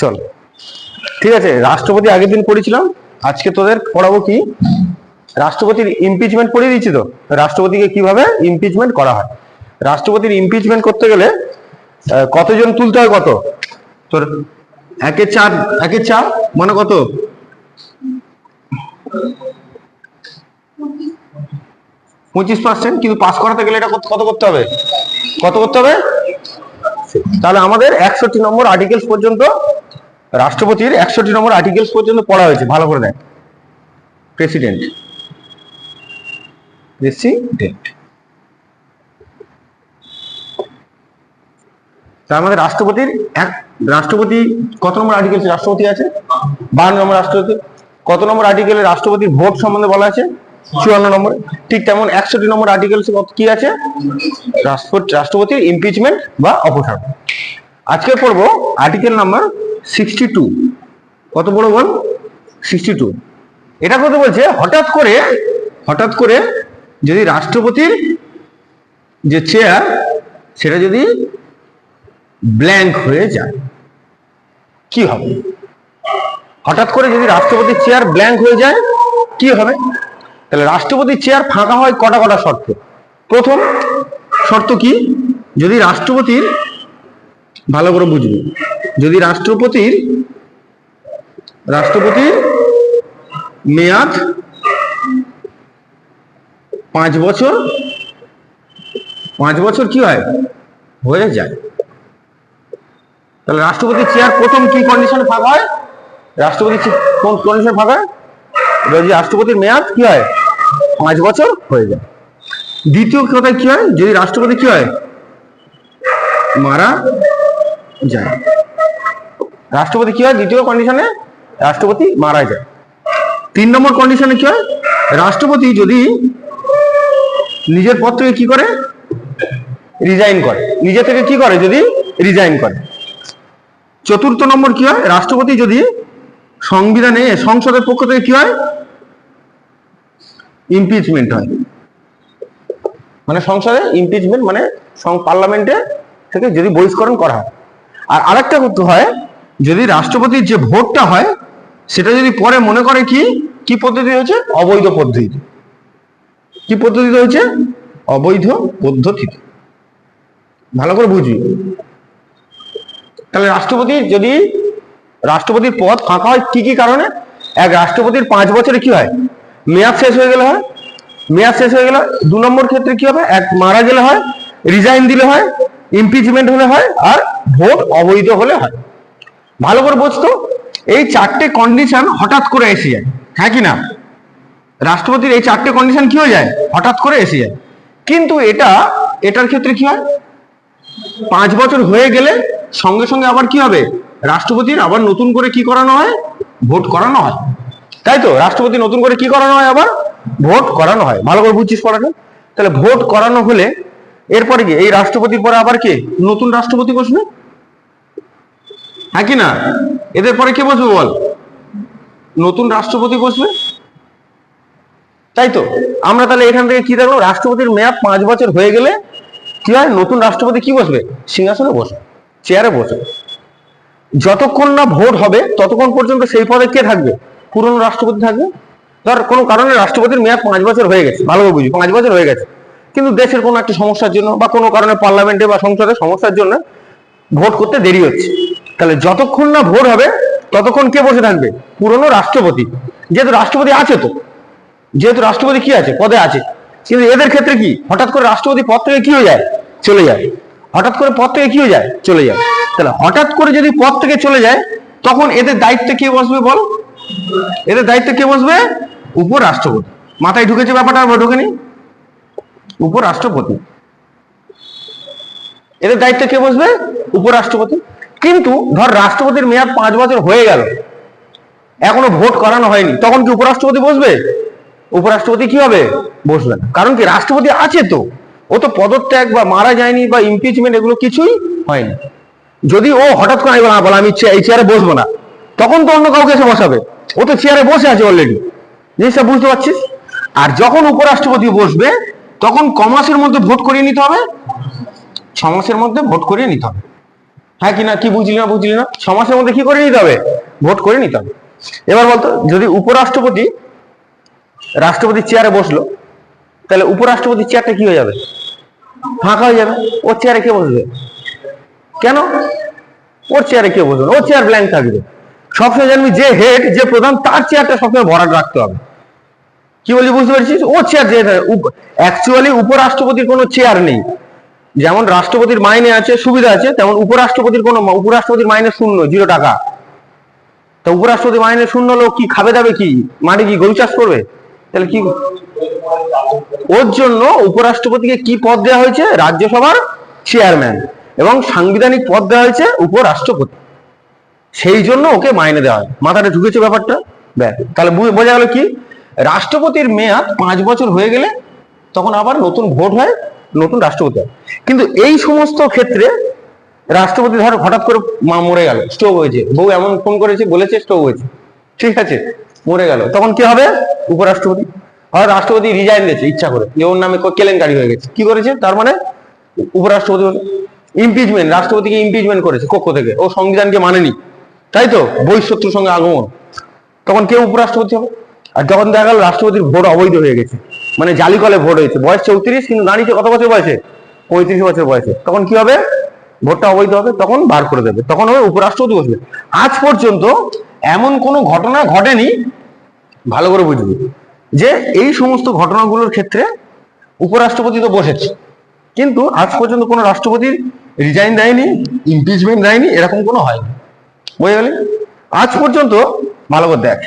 চল। ঠিক আছে, রাষ্ট্রপতি আগের দিন পড়েছিলাম আজকে তোদের পড়াবো কি? রাষ্ট্রপতির ইমপিচমেন্ট পড়িয়ে দিচ্ছি তো। রাষ্ট্রপতিকে কীভাবে ইমপিচমেন্ট করা হয়? রাষ্ট্রপতির ইমপিচমেন্ট করতে গেলে কতজন তুলতে হয় কত? তোর একে চার একে চার মানে কত? পঁচিশ পার্সেন্ট কিন্তু পাস করাতে গেলে এটা কত করতে হবে? কত করতে হবে? তাহলে আমাদের একষট্টি নম্বর আর্টিকেলস পর্যন্ত, রাষ্ট্রপতির একষট্টি নম্বর আর্টিকেলস পর্যন্ত পড়া হয়েছে, ভালো করে দেখ। প্রেসিডেন্ট আমাদের রাষ্ট্রপতির এক, রাষ্ট্রপতি কত নম্বর আর্টিকেল রাষ্ট্রপতি আছে? বান্ন নম্বর রাষ্ট্রপতি। কত নম্বর আর্টিকেলে রাষ্ট্রপতির ভোট সম্বন্ধে বলা আছে? চুয়ান্ন নম্বর। ঠিক তেমন একষট্টি নম্বর আর্টিকেল কি আছে? রাষ্ট্রপতি রাষ্ট্রপতির বা অপসারণ। আজকে পড়ব আর্টিকেল নাম্বার সিক্সটি টু কত বড় বল? সিক্সটি টু এটা কথা বলছে? হঠাৎ করে হঠাৎ করে যদি রাষ্ট্রপতির যে চেয়ার সেটা যদি ব্ল্যাঙ্ক হয়ে যায়, কি হবে? হঠাৎ করে যদি রাষ্ট্রপতির চেয়ার ব্ল্যাঙ্ক হয়ে যায়, কি হবে? তাহলে রাষ্ট্রপতির চেয়ার ফাঁকা হয় কটা কটা শর্ত? প্রথম শর্ত কি? যদি রাষ্ট্রপতির, ভালো করে বুঝবে, যদি রাষ্ট্রপতির রাষ্ট্রপতির মেয়াদ পাঁচ বছর পাঁচ বছর কি হয়? হয়ে যায়। তাহলে রাষ্ট্রপতির চেয়ার প্রথম কি কন্ডিশনে ফাঁকা হয়? রাষ্ট্রপতির চে- কোন কন্ডিশন ফাঁকা হয়? যদি রাষ্ট্রপতির মেয়াদ কি হয়? পাঁচ বছর হয়ে যায়। দ্বিতীয় কথায় কি হয়? যদি রাষ্ট্রপতি কি হয়? মারা যায়। রাষ্ট্রপতি কি হয়? দ্বিতীয় কন্ডিশনে রাষ্ট্রপতি মারা যায়। তিন নম্বর কন্ডিশনে কি হয়? রাষ্ট্রপতি যদি নিজের পদ থেকে কি করে? রিজাইন করে। নিজে থেকে কি করে? যদি রিজাইন করে। চতুর্থ নম্বর কি হয়? রাষ্ট্রপতি যদি সংবিধানে, সংসদের পক্ষ থেকে কি হয়? ইমপিচমেন্ট হয়। মানে সংসদে ইমপিচমেন্ট মানে পার্লামেন্টে থেকে যদি বহিষ্করণ করা হয়। আর আরেকটা করতে হয়, যদি রাষ্ট্রপতির যে ভোটটা হয়, সেটা যদি পরে মনে করে কি কি পদ্ধতি হয়েছে? অবৈধ পদ্ধতিতে কি পদ্ধতিতে হয়েছে? অবৈধ পদ্ধতিতে ভালো করে বুঝবি তাহলে রাষ্ট্রপতি যদি, রাষ্ট্রপতির পদ ফাঁকা হয়, কি কি কারণে? এক, রাষ্ট্রপতির পাঁচ বছরে কি হয়? মেয়াদ শেষ হয়ে গেলে হয়। মেয়াদ শেষ হয়ে গেলে দু নম্বর ক্ষেত্রে কি হবে? এক মারা গেলে হয় রিজাইন দিলে হয় ইমপিচমেন্ট হলে হয়, আর ভোট অবৈধ হলে হয়। ভালো করে বুঝতো? এই চারটে কন্ডিশন হঠাৎ করে এসে যায় হ্যাঁ কি না? রাষ্ট্রপতির এই চারটে কন্ডিশন কি হয়ে যায়? হঠাৎ করে এসে যায়। কিন্তু এটা, এটার ক্ষেত্রে কি হয়? পাঁচ বছর হয়ে গেলে সঙ্গে সঙ্গে আবার কি হবে? রাষ্ট্রপতির আবার নতুন করে কি করানো হয়? ভোট করানো হয়। তাই তো? রাষ্ট্রপতি নতুন করে কি করানো হয় আবার? ভোট করানো হয়। ভালো করে বুঝছিস পড়াটা? তাহলে ভোট করানো হলে এরপরে কি? এই রাষ্ট্রপতির পরে আবার কে? নতুন রাষ্ট্রপতি বসবে? হ্যাঁ কি না? এদের পরে কে বসবে বল? নতুন রাষ্ট্রপতি বসবে? তাই তো? আমরা তাহলে এখান থেকে কি দেখল রাষ্ট্রপতির মেয়াদ পাঁচ বছর হয়ে গেলে কি হয়? নতুন রাষ্ট্রপতি কি বসবে? সিংহাসনে বসবে, চেয়ারে বসবে। যতক্ষণ না ভোট হবে, ততক্ষণ পর্যন্ত সেই পদে কে থাকবে? পুরনো রাষ্ট্রপতি থাকবে। ধর কোনো কারণে রাষ্ট্রপতির মেয়াদ পাঁচ বছর হয়ে গেছে ভালোভাবে বুঝি পাঁচ বছর হয়ে গেছে। কিন্তু দেশের কোনো একটা সমস্যার জন্য বা কোনো কারণে পার্লামেন্টে বা সংসদে সমস্যার জন্য ভোট করতে দেরি হচ্ছে। তাহলে যতক্ষণ না ভোট হবে, ততক্ষণ কে বসে থাকবে? পুরনো রাষ্ট্রপতি। যেহেতু রাষ্ট্রপতি আছে তো, যেহেতু রাষ্ট্রপতি কি আছে? পদে আছে। কিন্তু এদের ক্ষেত্রে কি? হঠাৎ করে রাষ্ট্রপতি পদ থেকে কি হয়ে যায়? চলে যায়। হঠাৎ করে পদ থেকে কি হয়ে যায়? চলে যায়। তাহলে হঠাৎ করে যদি পদ থেকে চলে যায়, তখন এদের দায়িত্বে কে বসবে বল? এদের দায়িত্বে কে বসবে? উপরাষ্ট্রপতি। মাথায় ঢুকেছে ব্যাপারটা ঢুকেনি? উপরাষ্ট্রপতি। এদের দায়িত্বে কে বসবে? উপরাষ্ট্রপতি। কিন্তু ধর রাষ্ট্রপতির মেয়াদ পাঁচ বছর হয়ে গেল। এখনও ভোট করানো হয়নি। তখন কি উপরাষ্ট্রপতি বসবে? উপরাষ্ট্রপতি কি হবে? বসবে না। কারণ কি রাষ্ট্রপতি আছে তো। ও তো পদত্যাগ বা মারা যায়নি বা ইমপিচমেন্ট এগুলো কিছুই হয়নি। যদি ও হঠাৎ করে বলা, আমি এই চেয়ারে বসবো না। তখন তো অন্য কাউকে এসে বসাবে। ও তো চেয়ারে বসে আছে অলরেডি জিনিসটা বুঝতে পারছিস? আর যখন উপরাষ্ট্রপতি বসবে, তখন ক মাসের মধ্যে ভোট করিয়ে নিতে হবে ছ মাসের মধ্যে ভোট করিয়ে নিতে হবে। হ্যাঁ কি না, কি বুঝলি না বুঝলি না? ছ মাসের মধ্যে কি করে নিতে হবে? ভোট করে নিতে হবে। এবার বলতো, যদি উপরাষ্ট্রপতি রাষ্ট্রপতির চেয়ারে বসল, তাহলে উপরাষ্ট্রপতির চেয়ারটা কি হয়ে যাবে? ফাঁকা হয়ে যাবে। ওর চেয়ারে কে বসবে? কেন? ওর চেয়ারে কে বসবে? ওর চেয়ার ব্ল্যাঙ্ক থাকবে। সবসময় জানবি যে হেড যে প্রধান, তার চেয়ারটা সবসময় ভরাট রাখতে হবে। কি বলি বুঝতে পারছিস? ও চেয়ার যে অ্যাকচুয়ালি উপরাষ্ট্রপতির কোনো চেয়ার নেই। যেমন রাষ্ট্রপতির মাইনে আছে, সুবিধা আছে, তেমন উপরাষ্ট্রপতির কোনো উপরাষ্ট্রপতির মাইনে শূন্য, জিরো টাকা। তা উপরাষ্ট্রপতি মাইনে শূন্য লোক কি খাবে দাবে কি? মাঠে কি গরু চাষ করবে? তাহলে কি ওর জন্য উপরাষ্ট্রপতিকে কি পদ দেওয়া হয়েছে? রাজ্যসভার চেয়ারম্যান এবং সাংবিধানিক পদ দেওয়া হয়েছে উপরাষ্ট্রপতি। সেই জন্য ওকে মাইনে দেওয়া হয়। মাথাটা ঢুকেছে ব্যাপারটা? ব্যাস। তাহলে বোঝা গেল কি? রাষ্ট্রপতির মেয়াদ পাঁচ বছর হয়ে গেলে তখন আবার নতুন ভোট হয়, নতুন রাষ্ট্রপতি হয়। কিন্তু এই সমস্ত ক্ষেত্রে রাষ্ট্রপতি ধর হঠাৎ করে মা মরে গেল স্ট্রোক হয়েছে। বউ এমন ফোন করেছে, বলেছে স্ট্রোক হয়েছে। ঠিক আছে, মরে গেল। তখন কি হবে? উপরাষ্ট্রপতি। আর রাষ্ট্রপতি রিজাইন দিয়েছে, ইচ্ছা করে। ওর নামে কেলেঙ্কারি হয়ে গেছে। কি করেছে? তার মানে উপরাষ্ট্রপতি ইমপিচমেন্ট রাষ্ট্রপতিকে ইমপিচমেন্ট করেছে, কক্ষ থেকে। ও সংবিধানকে মানেনি। তাই তো? বৈশত্রুর সঙ্গে আগমন। তখন কেউ উপরাষ্ট্রপতি হবে? আর যখন দেখা গেল রাষ্ট্রপতির ভোট অবৈধ হয়ে গেছে মানে জালি কলে ভোট হয়েছে, বয়স চৌত্রিশ, কিন্তু দাঁড়িয়েছে কত বছর বয়সে? পঁয়ত্রিশ বছর বয়সে। তখন কি হবে? ভোটটা অবৈধ হবে, তখন বার করে দেবে। তখন হবে উপরাষ্ট্রপতি বসবে। আজ পর্যন্ত এমন কোনো ঘটনা ঘটেনি, ভালো করে বুঝবি, যে এই সমস্ত ঘটনাগুলোর ক্ষেত্রে উপরাষ্ট্রপতি তো বসেছে। কিন্তু আজ পর্যন্ত কোনো রাষ্ট্রপতির রিজাইন দেয়নি ইমপিচমেন্ট দেয়নি, এরকম কোনো হয়নি। বুঝে গেলি? আজ পর্যন্ত, ভালো করে দেখ,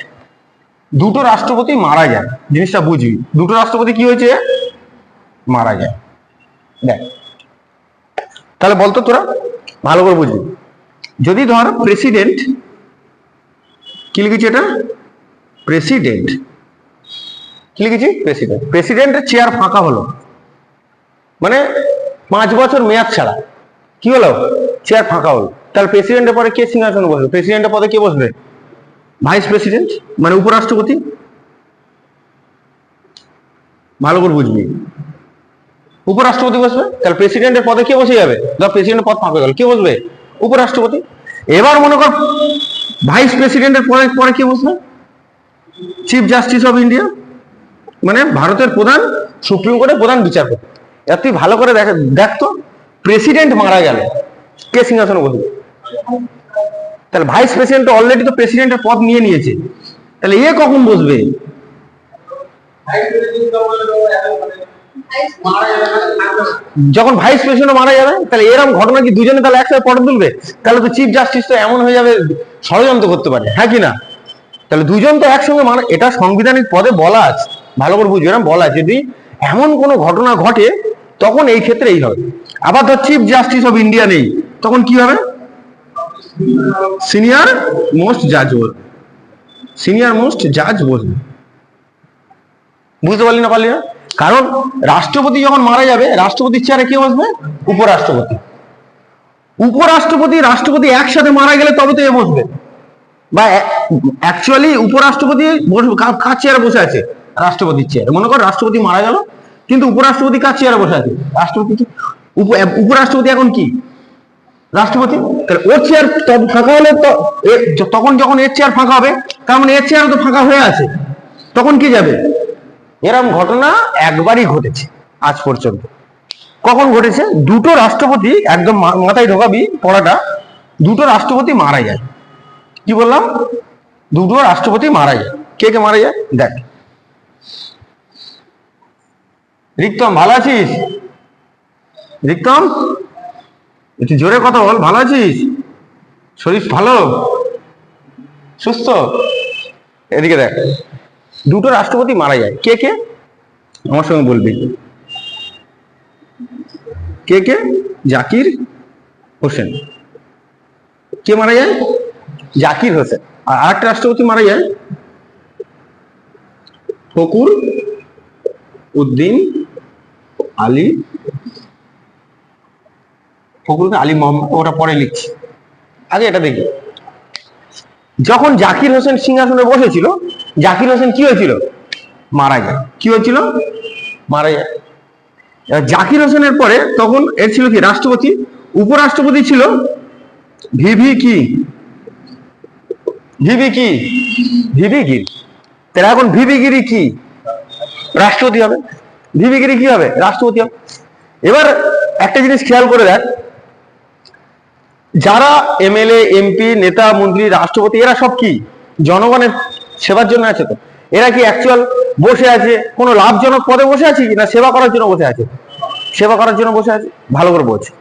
দুটো রাষ্ট্রপতি মারা যায় জিনিসটা বুঝবি। দুটো রাষ্ট্রপতি কি হয়েছে? মারা যায় দেখ, তাহলে বলতো তোরা, ভালো করে বুঝবি। যদি ধর প্রেসিডেন্ট, কি লিখেছি এটা? প্রেসিডেন্ট, কি লিখেছি? প্রেসিডেন্ট। প্রেসিডেন্টের চেয়ার ফাঁকা হলো। মানে পাঁচ বছর মেয়াদ ছাড়া। কি হলো? চেয়ার ফাঁকা হলো। তাহলে প্রেসিডেন্টের পরে কে সিংহাসনে বসবে? প্রেসিডেন্টের পদে কে বসবে? ভাইস প্রেসিডেন্ট মানে উপরাষ্ট্রপতি? ভালো করে বুঝবি। উপরাষ্ট্রপতি বসবে? তাহলে প্রেসিডেন্টের পদে কে বসে যাবে? ধর প্রেসিডেন্টের পদ ফাঁকা গেল, কে বসবে? উপরাষ্ট্রপতি। এবার মনে কর ভাইস প্রেসিডেন্টের পরে পরে কে বসবে? চিফ জাস্টিস অফ ইন্ডিয়া মানে ভারতের প্রধান, সুপ্রিম কোর্টের প্রধান বিচারপতি। তুই ভালো করে দেখ দেখতো প্রেসিডেন্ট মারা গেল কে সিংহাসনে বসবে? তাহলে ভাইস প্রেসিডেন্ট অলরেডি তো প্রেসিডেন্টের পদ নিয়ে নিয়েছে। তাহলে এ কখন বসবে? যখন ভাইস প্রেসিডেন্ট মারা যাবে, তাহলে এরকম ঘটনা কি দুজনে তাহলে একসাথে পটে তুলবে? তাহলে তো চিফ জাস্টিস তো এমন হয়ে যাবে, ষড়যন্ত্র করতে পারে হ্যাঁ কি না? তাহলে দুজন তো একসঙ্গে মারা, এটা সাংবিধানিক পদে বলা আছে, ভালো করে বুঝবে এরকম বলা যদি এমন কোনো ঘটনা ঘটে, তখন এই ক্ষেত্রে এই হবে। আবার ধর চিফ জাস্টিস অফ ইন্ডিয়া নেই, তখন কি হবে? সিনিয়র মোস্ট জাজ বলবে সিনিয়র মোস্ট জাজ বলবে বুঝতে পারলি না পারলি না? কারণ রাষ্ট্রপতি যখন মারা যাবে, রাষ্ট্রপতির চেয়ারে কে বসবে? উপরাষ্ট্রপতি। উপরাষ্ট্রপতি, রাষ্ট্রপতি একসাথে মারা গেলে তবে তো এ বসবে। বা অ্যাকচুয়ালি উপরাষ্ট্রপতি কার চেয়ারে বসে আছে? রাষ্ট্রপতির চেয়ারে। মনে কর রাষ্ট্রপতি মারা গেল, কিন্তু উপরাষ্ট্রপতি কার চেয়ারে বসে আছে? রাষ্ট্রপতি উপরাষ্ট্রপতি এখন কি? রাষ্ট্রপতি, তাহলে ওর চেয়ার ফাঁকা হলে তখন যখন এর চেয়ার ফাঁকা হবে, তার মানে এর চেয়ার তো ফাঁকা হয়ে আছে, তখন কি যাবে? এরম ঘটনা একবারই ঘটেছে আজ পর্যন্ত। কখন ঘটেছে? দুটো রাষ্ট্রপতি একদম মাথায় ঢোকাবি পড়াটা, দুটো রাষ্ট্রপতি মারা যায়। কি বললাম? দুটো রাষ্ট্রপতি মারা যায়। কে কে মারা যায়? দেখ। রিক্তম, ভালো আছিস? রিক্তম? একটু জোরে কথা বল, ভালো আছিস? শরীর ভালো? সুস্থ? এদিকে দেখ, দুটো রাষ্ট্রপতি মারা যায়। কে কে? আমার সঙ্গে বলবি। কে কে? জাকির হোসেন। কে মারা যায়? জাকির হোসেন। আর আরেকটা রাষ্ট্রপতি মারা যায়? ফকুর উদ্দিন আলী ফখরুদ্দিন আলী মোহাম্মদ ওটা পরে লিখছি। আগে এটা দেখি। যখন জাকির হোসেন সিংহাসনে বসেছিল, জাকির হোসেন কি হয়েছিল? মারা যায়। কি হয়েছিল? মারা যায়। জাকির হোসেনের পরে তখন এর ছিল কি? রাষ্ট্রপতি। উপরাষ্ট্রপতি ছিল ভিভি কি? ভিভি কি? ভিভি গিরি। তাহলে এখন ভিভি গিরি কি? রাষ্ট্রপতি হবে। ভিভি গিরি কি হবে? রাষ্ট্রপতি হবে। এবার একটা জিনিস খেয়াল করে দেখ। যারা এমএলএ, এমপি, নেতা, মন্ত্রী, রাষ্ট্রপতি, এরা সব কি? জনগণের সেবার জন্য আছে তো। এরা কি অ্যাকচুয়াল বসে আছে? কোনো লাভজনক পদে বসে আছে কি? না সেবা করার জন্য বসে আছে? সেবা করার জন্য বসে আছে? ভালো করে বলছে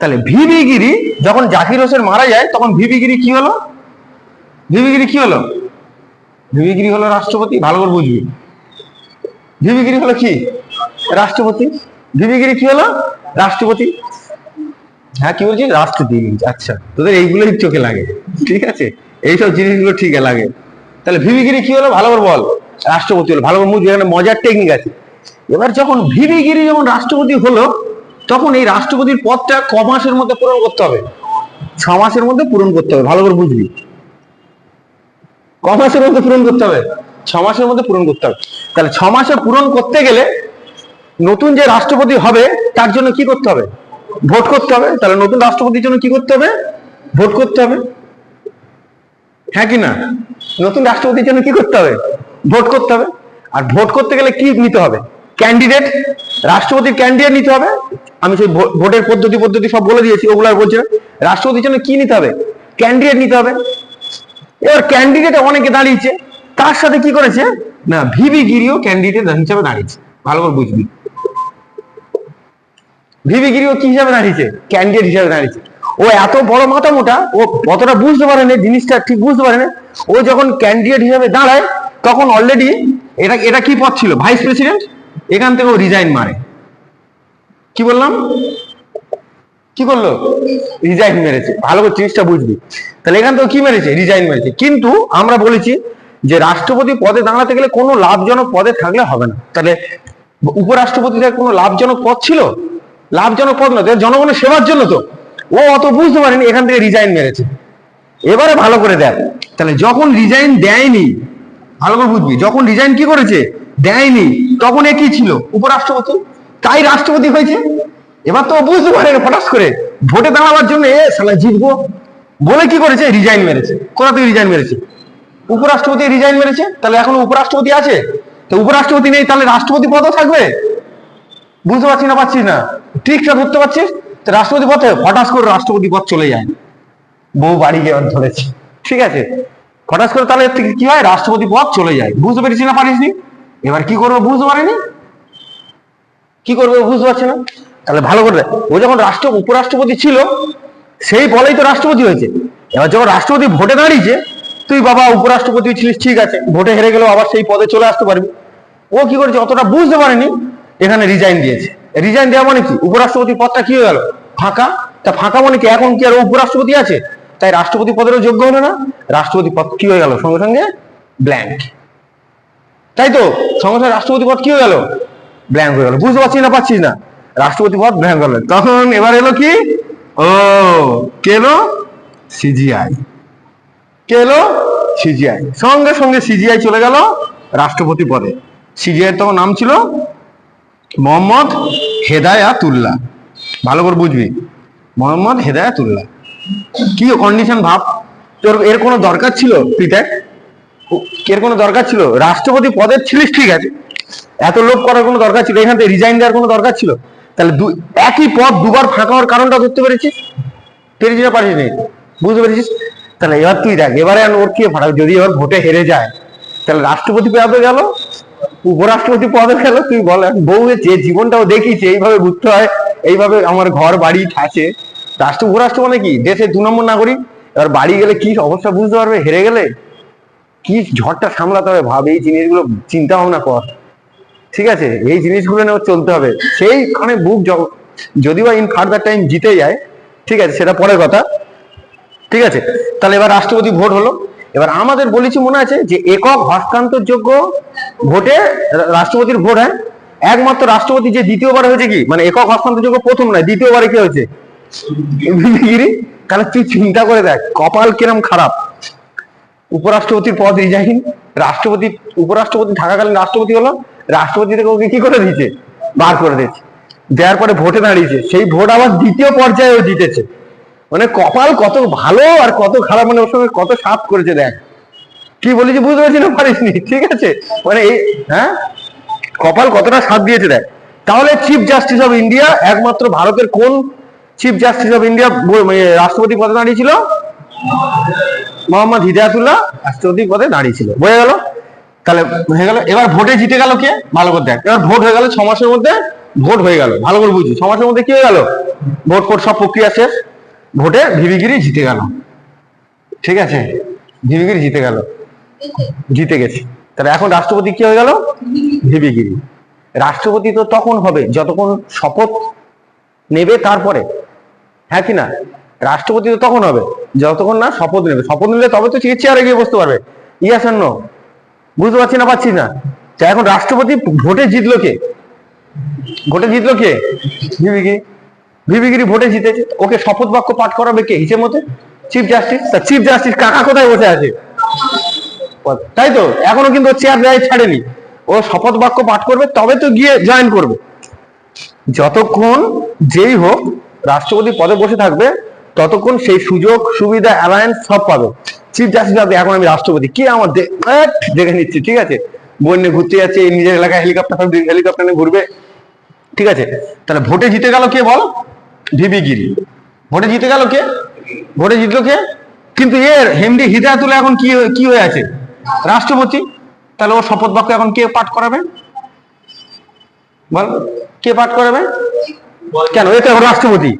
তাহলে ভিবিগিরি যখন জাকির হোসেন মারা যায়, তখন ভিবিগিরি কি হলো? ভিবিগিরি কি হলো? ভিবিগিরি হলো রাষ্ট্রপতি, ভালো করে বুঝবি। ভিবিগিরি হলো কি? রাষ্ট্রপতি। ভিবিগিরি কি হলো? রাষ্ট্রপতি। হ্যাঁ কি বলছিস রাষ্ট্রপতি আচ্ছা তোদের এইগুলোই চোখে লাগে। ঠিক আছে? এইসব জিনিসগুলো ঠিক লাগে। তাহলে ভিবিগিরি কি হলো? ভালো করে বল। রাষ্ট্রপতি হলো। ভালো করে এখানে মজার টেকনিক আছে। এবার যখন ভিবিগিরি যখন রাষ্ট্রপতি হলো, তখন এই রাষ্ট্রপতির পদটা ক মাসের মধ্যে পূরণ করতে হবে? ছ মাসের মধ্যে পূরণ করতে হবে। ভালো করে বুঝবি ক মাসের মধ্যে পূরণ করতে হবে? ছ মাসের মধ্যে পূরণ করতে হবে। তাহলে ছ মাসে পূরণ করতে গেলে নতুন যে রাষ্ট্রপতি হবে, তার জন্য কি করতে হবে? ভোট করতে হবে, তাহলে নতুন রাষ্ট্রপতির জন্য কি করতে হবে? ভোট করতে হবে। হ্যাঁ কি না? নতুন রাষ্ট্রপতির জন্য কি করতে হবে? ভোট করতে হবে। আর ভোট করতে গেলে কি নিতে হবে? ক্যান্ডিডেট রাষ্ট্রপতির ক্যান্ডিডেট নিতে হবে। আমি সেই ভোটের পদ্ধতি পদ্ধতি সব বলে দিয়েছি, ওগুলো আর বলছি রাষ্ট্রপতির জন্য কি নিতে হবে? ক্যান্ডিডেট নিতে হবে। এবার ক্যান্ডিডেট অনেকে দাঁড়িয়েছে, তার সাথে কি করেছে? না ভিবি গিরিও ক্যান্ডিডেট হিসাবে দাঁড়িয়েছে। ভালো করে বুঝবি। ভিবি গিরিও কি হিসাবে দাঁড়িয়েছে? ক্যান্ডিডেট হিসাবে দাঁড়িয়েছে। ও এত বড় মাথা মোটা ও কতটা বুঝতে পারে না জিনিসটা ঠিক বুঝতে পারে না ও যখন ক্যান্ডিডেট হিসাবে দাঁড়ায়, তখন অলরেডি এটা এটা কি পদ ছিল? ভাইস প্রেসিডেন্ট এখান থেকে ও রিজাইন মারে। কি বললাম? কি করল রিজাইন মেরেছে। ভালো করে জিনিসটা বুঝবি। তাহলে এখান থেকে কি মেরেছে? রিজাইন মেরেছে। কিন্তু আমরা বলেছি যে রাষ্ট্রপতি পদে দাঁড়াতে গেলে কোনো লাভজনক পদে থাকলে হবে না। তাহলে উপরাষ্ট্রপতিদের কোনো লাভজনক পদ ছিল? লাভজনক পদ না জনগণের সেবার জন্য তো। ও অত বুঝতে পারেনি, এখান থেকে রিজাইন মেরেছে। এবারে ভালো করে দেখ। তাহলে যখন রিজাইন দেয়নি, ভালো করে বুঝবি, যখন রিজাইন কি করেছে? দেয়নি। তখন এ কি ছিল? উপরাষ্ট্রপতি? তাই রাষ্ট্রপতি হয়েছে? এবার তো বুঝতে পারে ফটাস করে। ভোটে দাঁড়াবার জন্য এ সালা জিতবো। বলে কি করেছে? রিজাইন মেরেছে। কোথা থেকে রিজাইন মেরেছে? উপরাষ্ট্রপতি রিজাইন মেরেছে? তাহলে এখন উপরাষ্ট্রপতি আছে? তো উপরাষ্ট্রপতি নেই, তাহলে রাষ্ট্রপতি পদও থাকবে? বুঝতে পারছি না, পাচ্ছিস না? ট্রিকটা ধরতে পারছিস? রাষ্ট্রপতি পথে হঠাৎ করে রাষ্ট্রপতি পথ চলে যায়। বউ বাড়ি গিয়ে ধরেছে। ঠিক আছে? হঠাৎ করে তাহলে কি হয়? রাষ্ট্রপতি পথ চলে যায়। বুঝতে পেরেছি না পারিসনি? এবার কি করব বুঝতে পারিনি? কি করবে বুঝতে পারছে না? তাহলে ভালো করে ও যখন রাষ্ট্র, উপরাষ্ট্রপতি ছিল, সেই বলেই তো রাষ্ট্রপতি হয়েছে। এবার যখন রাষ্ট্রপতি ভোটে দাঁড়িয়েছে, তুই বাবা উপরাষ্ট্রপতি ছিলিস, ঠিক আছে। ভোটে হেরে গেলেও আবার সেই পদে চলে আসতে পারবি। ও কি করেছে? অতটা বুঝতে পারেনি। এখানে রিজাইন দিয়েছে। রিজাইন দেওয়া মানে কি? উপরাষ্ট্রপতি পদটা কি হয়ে গেল? ফাঁকা? তা ফাঁকা মানে কি? এখন কি আর উপরাষ্ট্রপতি আছে? তাই রাষ্ট্রপতি পদেরও যোগ্য হলো না। রাষ্ট্রপতি পদ কি হয়ে গেল? সঙ্গে সঙ্গে ব্ল্যাঙ্ক তাই তো? সঙ্গে সঙ্গে রাষ্ট্রপতি পদ কি হয়ে গেল? ব্ল্যাঙ্ক হয়ে গেল। বুঝতে পারছিস না পাচ্ছিস না? রাষ্ট্রপতি পদ ব্ল্যাঙ্ক হলো। তখন এবার এলো কি? ও কেন সিজিআই কে এলো? সিজিআই সঙ্গে সঙ্গে সিজিআই চলে গেল রাষ্ট্রপতি পদে। সিজিআই তখন নাম ছিল মোহাম্মদ হেদায়াতুল্লাহ। ভালো করে বুঝবি। মোহাম্মদ হেদায়াতুল্লাহ। কি কন্ডিশন ভাব? তোর এর কোনো দরকার ছিল? পিটার এর কোনো দরকার ছিল? রাষ্ট্রপতি পদের ছিলিস, ঠিক আছে। এত লোক করার কোনো দরকার ছিল? এখান থেকে রিজাইন দেওয়ার কোনো দরকার ছিল? তাহলে একই পদ দুবার ফাঁকা হওয়ার কারণটা ধরতে পেরেছিস? পেরেছিস না পারিস বুঝতে পেরেছিস? তাহলে এবার তুই দেখ, এবারে ওর কি ফারাক যদি এবার ভোটে হেরে যায়, তাহলে রাষ্ট্রপতি পদে গেল? উপরাষ্ট্রপতি পদে গেল, তুই বল বউ যে জীবনটাও দেখিছে এইভাবে ঘুরতে হয়, এইভাবে আমার ঘর, বাড়ি, ঠাসে। রাষ্ট্র, উপরাষ্ট্র মানে কি? দেশের দু নম্বর নাগরিক, এবার বাড়ি গেলে কি অবস্থা বুঝতে পারবে? হেরে গেলে? কি ঝড়টা সামলাতে হবে? ভাব, এই জিনিসগুলো চিন্তা ভাবনা কর। ঠিক আছে? এই জিনিসগুলো নিয়ে চলতে হবে। সেইখানে বুক যদি বা ইন ফার্দার টাইম জিতে যায়, ঠিক আছে? সেটা পরের কথা। ঠিক আছে? তাহলে এবার রাষ্ট্রপতি ভোট হলো। এবার আমাদের বলেছি মনে আছে যে একক হস্তান্তরযোগ্য ভোটে রাষ্ট্রপতির ভোট, হয়? একমাত্র রাষ্ট্রপতি যে দ্বিতীয়বার হয়েছে কি? মানে একক হস্তান্তরযোগ্য প্রথম নয়, দ্বিতীয়বারে কি হয়েছে? তাহলে তুই চিন্তা করে দেখ, কপাল কিরম খারাপ। উপরাষ্ট্রপতির পদ রিজাইন, রাষ্ট্রপতি, উপরাষ্ট্রপতি থাকাকালীন রাষ্ট্রপতি হলো, রাষ্ট্রপতি থেকে ওকে কি করে দিয়েছে? বার করে দিয়েছে। দেওয়ার পরে ভোটে দাঁড়িয়েছে। সেই ভোট আবার দ্বিতীয় পর্যায়েও জিতেছে। মানে কপাল কত ভালো আর কত খারাপ মানে ওর সঙ্গে কত সাপ করেছে, দেখ। কি বলি যে বুঝতে পারছি না পারিসনি? ঠিক আছে? মানে এই হ্যাঁ? কপাল কতটা সাথ দিয়েছে, দেখ। তাহলে চিফ জাস্টিস অফ ইন্ডিয়া একমাত্র ভারতের কোন চিফ জাস্টিস অফ ইন্ডিয়া রাষ্ট্রপতি পদে দাঁড়িয়েছিল মোহাম্মদ হিদায়াতুল্লাহ রাষ্ট্রপতি পদে দাঁড়িয়েছিল বোঝা গেল? তাহলে হয়ে গেল। এবার ভোটে জিতে গেল কে? ভালো করে দেখ। এবার ভোট হয়ে গেল ছ মাসের মধ্যে, ভোট হয়ে গেল। ভালো করে বুঝি ছ মাসের মধ্যে কি হয়ে গেল? ভোট ফোট সব প্রক্রিয়া শেষ। ভোটে ভিভিগিরি জিতে গেল। ঠিক আছে? ভিভিগিরি জিতে গেল। জিতে গেছে। তাহলে এখন রাষ্ট্রপতি কি হয়ে গেল? ভিভিগিরি। রাষ্ট্রপতি তো তখন হবে, যতক্ষণ শপথ নেবে তারপরে। হ্যাঁ কি না? রাষ্ট্রপতি তো তখন হবে, যতক্ষণ না শপথ নেবে। শপথ নিলে তবে তো চেয়ারে গিয়ে বসতে পারবে। ইয়াস আর নো, বুঝতে পারছি না পাচ্ছি না? এখন রাষ্ট্রপতি ভোটে জিতলো কে? ভোটে জিতলো কে? ভিভিগিরি। ভিভিগিরি ভোটে জিতেছে। ওকে শপথ বাক্য পাঠ করাবে কে? হিসেব মতে? চিফ জাস্টিস তা চিফ জাস্টিস কাকা কোথায় বসে আছে? তাই তো? এখনও কিন্তু চেয়ার দেয় ছাড়েনি। ও শপথ বাক্য পাঠ করবে, তবে তো গিয়ে জয়েন করবে। যতক্ষণ যেই হোক, রাষ্ট্রপতি পদে বসে থাকবে, ততক্ষণ সেই সুযোগ, সুবিধা অ্যালায়েন্স সব পাবে। চিফ জাস্টিস ভাবে এখন আমি রাষ্ট্রপতি। কে আমার দেখে নিচ্ছি, ঠিক আছে? বোন নিয়ে ঘুরতে যাচ্ছে নিজের এলাকায় হেলিকপ্টার হেলিকপ্টার নিয়ে ঘুরবে। ঠিক আছে? তাহলে ভোটে জিতে গেল কে বল? ভিবি গিরি। ভোটে জিতে গেল কে? ভোটে জিতলো কে? কিন্তু এর হেমডি হিদায়াতুল্লাহ এখন কি কি হয়ে আছে? রাষ্ট্রপতি? তাহলে ও শপথ বাক্য এখন কে পাঠ করাবে? বল, কে পাঠ করাবে? কেন? এ তো এখন রাষ্ট্রপতি।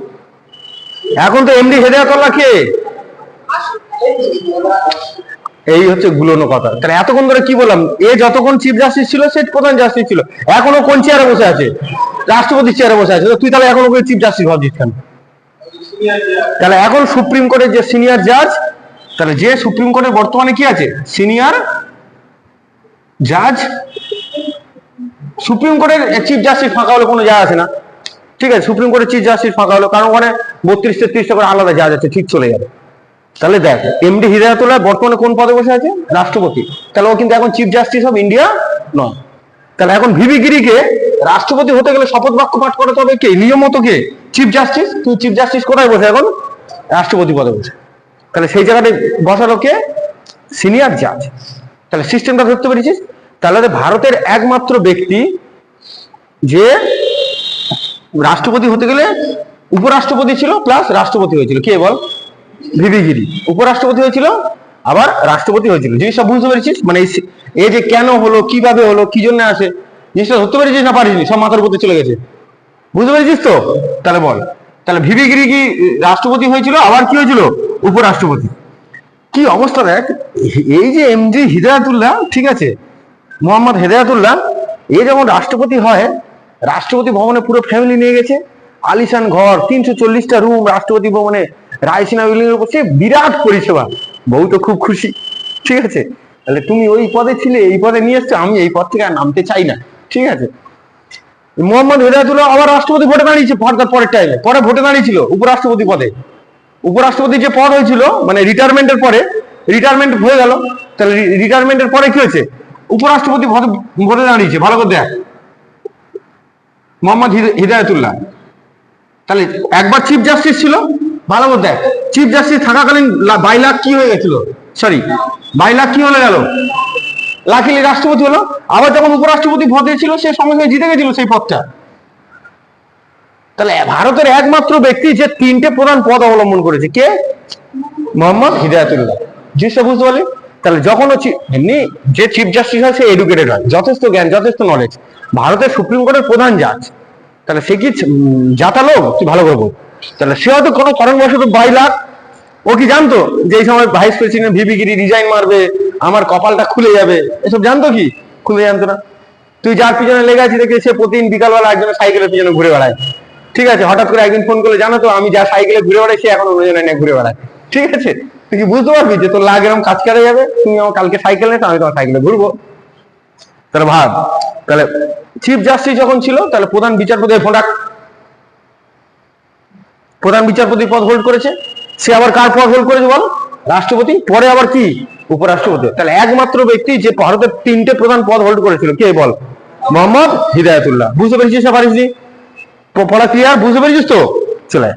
এখন তো এমডি হেদায়াতুল্লাহ কে? এই হচ্ছে গুলোনো কথা। তাহলে এতক্ষণ ধরে কি বললাম? এ যতক্ষণ চিফ জাস্টিস ছিল, সে প্রধান জাস্টিস ছিল। এখনও কোন চেয়ারে বসে আছে? রাষ্ট্রপতির চেয়ারে বসে আছে। তুই তাহলে এখনও চিফ জাস্টিস ভাবছিস কেন? তাহলে এখন সুপ্রিম কোর্টের যে সিনিয়র জাজ তাহলে যে সুপ্রিম কোর্টের বর্তমানে কি আছে? সিনিয়র জাজ সুপ্রিম কোর্টের চিফ জাস্টিস ফাঁকা হলে কোনো যায় আসে না। ঠিক আছে সুপ্রিম কোর্টের চিফ জাস্টিস ফাঁকা হলো, কারণ ওখানে বত্রিশ তেত্রিশটা করে আলাদা জাজ আছে, ঠিক চলে যাবে। তাহলে দেখ এমডি হিদায়াতুল্লাহ বর্তমানে কোন পদে বসে আছে? রাষ্ট্রপতি। তাহলে ও কিন্তু এখন চিফ জাস্টিস অফ ইন্ডিয়া নয়। তাহলে এখন ভিভি গিরিকে রাষ্ট্রপতি হতে গেলে শপথ বাক্য পাঠ করাতে হবে কে? নিয়ম মতো কে? চিফ জাস্টিস তুই চিফ জাস্টিস কোথায় বসে এখন? রাষ্ট্রপতি পদে বসে। তাহলে সেই জায়গাটায় বসালো কে? সিনিয়র জাজ তাহলে সিস্টেমটা ধরতে পেরেছিস? তাহলে ভারতের একমাত্র ব্যক্তি যে রাষ্ট্রপতি হতে গেলে উপরাষ্ট্রপতি ছিল প্লাস রাষ্ট্রপতি হয়েছিল। কে বল? ভিভি গিরি উপরাষ্ট্রপতি হয়েছিল, আবার রাষ্ট্রপতি হয়েছিল। জিনিসটা বুঝতে পেরেছিস? মানে এই যে কেন হলো, কীভাবে হলো, কি জন্য আসে, জিনিসটা ধরতে পেরেছিস না পারিসনি? সব মাথার উপরে চলে গেছে। বুঝতে পেরেছিস তো? তাহলে বল। তাহলে ভিভি গিরি কি রাষ্ট্রপতি হয়েছিল, আবার কি হয়েছিল? উপরাষ্ট্রপতি। কি অবস্থা দেখ, এই যে এমজি হিদায়াতুল্লাহ, ঠিক আছে, মোহাম্মদ হেদায়াতুল্লাহ, এ যেমন রাষ্ট্রপতি হয়, রাষ্ট্রপতি ভবনে পুরো ফ্যামিলি নিয়ে গেছে, আলিশান ঘর, তিনশো চল্লিশটা রুম রাষ্ট্রপতি ভবনে রায়সিনা বিল্ডিং এর উপর বিরাট পরিষেবা। বউ তো খুব খুশি। ঠিক আছে? তাহলে তুমি ওই পদে ছিলে, এই পদে নিয়ে এসছো, আমি এই পদ থেকে আর নামতে চাই না। ঠিক আছে? মোহাম্মদ হেদায়তুল্লাহ আবার রাষ্ট্রপতি ভোটে দাঁড়িয়েছে ভোটার পরের টাইমে পরে ভোটে দাঁড়িয়েছিল উপরাষ্ট্রপতি পদে। উপরাষ্ট্রপতি যে পদ হয়েছিল মানে রিটায়ারমেন্টের পরে রিটায়ারমেন্ট হয়ে গেল। তাহলে রিটায়ারমেন্টের পরে কি হয়েছে? উপরাষ্ট্রপতি ভোটে দাঁড়িয়েছে, ভালো করে দেখ। মোহাম্মদ হিদ- হিদায়তুল্লাহ। তাহলে একবার চিফ জাস্টিস ছিল ভালো করে দেখ চিফ জাস্টিস থাকাকালীন লা- বাই লাখ কি হয়ে গেছিল? সরি বাই লাখ কি হয়ে গেল? লাকিলি রাষ্ট্রপতি হলো, আবার যখন উপরাষ্ট্রপতি পদে ছিল, সে সঙ্গে সঙ্গে জিতে গেছিল সেই পদটা। তাহলে ভারতের একমাত্র ব্যক্তি যে তিনটে প্রধান পদ অবলম্বন করেছে, কে? মোহাম্মদ হিদায়াতুল্লাহ। জিনিসটা বুঝতে পারলি? তাহলে যখন এমনি যে চিফ জাস্টিস হয়, সে এডুকেটেড হয়, যথেষ্ট জ্ঞান, যথেষ্ট নলেজ ভারতের সুপ্রিম কোর্টের প্রধান জাজ তাহলে সে কি জাতা লোক? তুই ভালো করে বল। তাহলে সে হয়তো কোনো কারণবশত বাই লাখ ও কি জানতো যে এই সময় vice president VV Giri resign মারবে, আমার কপালটা খুলে যাবে? এসব জানতো কি? খুলে জানতো না। তুই যার পিছনে লেগে আছিস দেখে সে প্রতিদিন বিকালবেলা একজনের সাইকেলের পিছনে ঘুরে বেড়ায়। ঠিক আছে, হঠাৎ করে একদিন ফোন করলে, জানো তো, আমি যা সাইকেলে ঘুরে বেড়াই, সে এখন অন্যজনে নিয়ে ঘুরে বেড়ায়। ঠিক আছে? তুই কি বুঝতে পারবি যে তোর লাগ এরকম কাজ করে যাবে? তুমি আমার কালকে সাইকেল নেছো, আমি তোমার সাইকেলে ঘুরবো। তাহলে ভাব, তাহলে চিফ জাস্টিস যখন ছিল, তাহলে প্রধান বিচারপতি ফোনটা প্রধান বিচারপতি পদ হোল্ড করেছে। সে আবার কার পদ হোল্ড করেছে বল? রাষ্ট্রপতি। পরে আবার কি? উপরাষ্ট্রপতি। তাহলে একমাত্র ব্যক্তি যে ভারতের তিনটে প্রধান পদ হোল্ড করেছিল, কে বল? মোহাম্মদ হিদায়াতুল্লাহ। বুঝতে পেরেছিস না পারিস পড়া ক্লিয়ার বুঝতে পেরেছিস তো? চলে।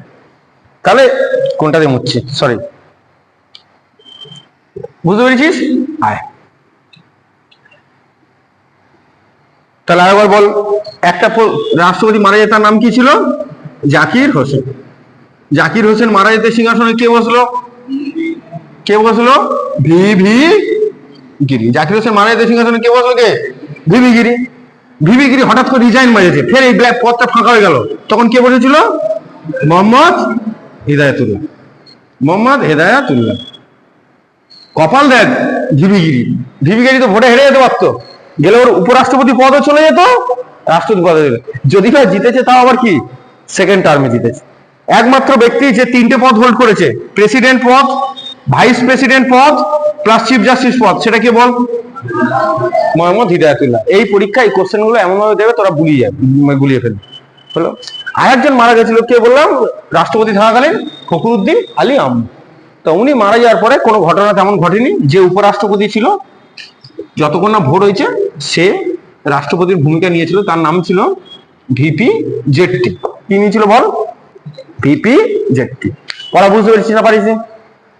তাহলে কোনটা দিয়ে মুচ্ছি সরি বুঝতে পেরেছিস? তাহলে আরেকবার বল, একটা রাষ্ট্রপতি মারা যেত তার নাম কি ছিল? জাকির হোসেন। জাকির হোসেন মারা যেতে সিংহাসনে কে বসল? কে বসল? ভি ভি গিরি জাকির হোসেন মারা যেতে সিংহাসনে কে বসল কে? ভিভি গিরি ভিভি গিরি হঠাৎ করে রিজাইন মারেছে ফের এই ব্ল্যাক পদটা ফাঁকা হয়ে গেল। তখন কে বসেছিল? মোহাম্মদ হিদায়তুল্লাহ। মোহাম্মদ হেদায়াতুল্লাহ। কপাল দেখ ভিভিগিরি। ভিভিগিরি তো ভোটে হেরে যেতে পারতো। গেলে ওর উপরাষ্ট্রপতি পদও চলে যেত রাষ্ট্রপতি পদে যদি ভাই জিতেছে তাও আবার কি? সেকেন্ড টার্মে জিতেছে। একমাত্র ব্যক্তি যে তিনটে পদ হোল্ড করেছে প্রেসিডেন্ট পদ ভাইস প্রেসিডেন্ট পদ প্লাস চিফ জাস্টিস পদ, সেটা কে বল? মোহাম্মদ হিদায়াতুল্লাহ। এই পরীক্ষায় কোশ্চেনগুলো এমন ভাবে দেবে তোরা গুলিয়ে যাবে গুলিয়ে ফেলবে হলো? আর একজন মারা গেছিল, কে বললাম? রাষ্ট্রপতি থাকাকালীন ফখরুদ্দিন আলী আম্মু তো উনি মারা যাওয়ার পরে কোনো ঘটনা তেমন ঘটেনি, যে উপরাষ্ট্রপতি ছিল, যতক্ষণ না ভোট হয়েছে, সে রাষ্ট্রপতির ভূমিকা নিয়েছিল, তার নাম ছিল ভিপি জেটটি। কি নিয়েছিল বল? ভিপি জেটটি পড়া বুঝতে পেরেছিস না পারিস?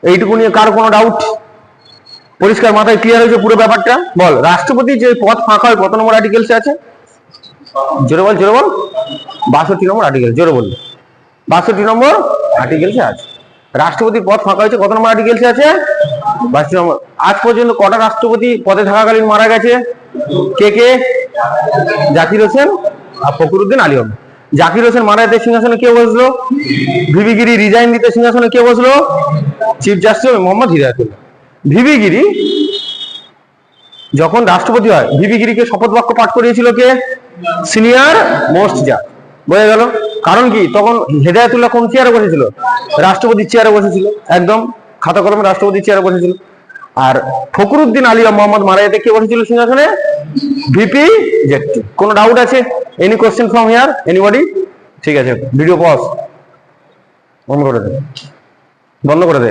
এইটুকু নিয়ে কার কোনো ডাউট পরিষ্কার, মাথায় ক্লিয়ার হয়েছে পুরো ব্যাপারটা? বল, রাষ্ট্রপতি যে পদ ফাঁকা হয়, কত নম্বর আর্টিকেলসে আছে? জোরে বল জোরে বল। বাষট্টি নম্বর আর্টিকেল জোরে বল। বাষট্টি নম্বর আর্টিকেলসে আছে। রাষ্ট্রপতির পদ ফাঁকা হয়েছে, কত নম্বর আর্টিকেলসে আছে? বাষট্টি নম্বর। আজ পর্যন্ত কটা রাষ্ট্রপতি পদে থাকাকালীন মারা গেছে? কে কে? জাকির হোসেন আর ফখরুদ্দিন আলী আহমেদ। জাকির হোসেন মারা যেতে সিংহাসনে কে বসল? ভিভিগিরি রিজাইন দিতে সিংহাসনে কে বসল? Chief justice Mohammad Hidayatullah. ভিভিগিরি যখন রাষ্ট্রপতি হয়, ভিভিগিরিকে শপথ বাক্য পাঠ করিয়েছিল কে? সিনিয়র মোস্ট যা বোঝা গেল? কারণ কি? তখন হেদায়তুল্লাহ কোন চেয়ারে বসেছিল? রাষ্ট্রপতির চেয়ারে বসেছিল। একদম খাতা কলমে রাষ্ট্রপতির চেয়ারে বসেছিল। আর ফখরুদ্দিন আলী মোহাম্মদ মারা যেতে কে বসেছিল সিংহাসনে? ভিপি জেটটি কোনো ডাউট আছে? Any question from here anybody ঠিক আছে ভিডিও পজ বন্ধ করে দে। বন্ধ করে দে।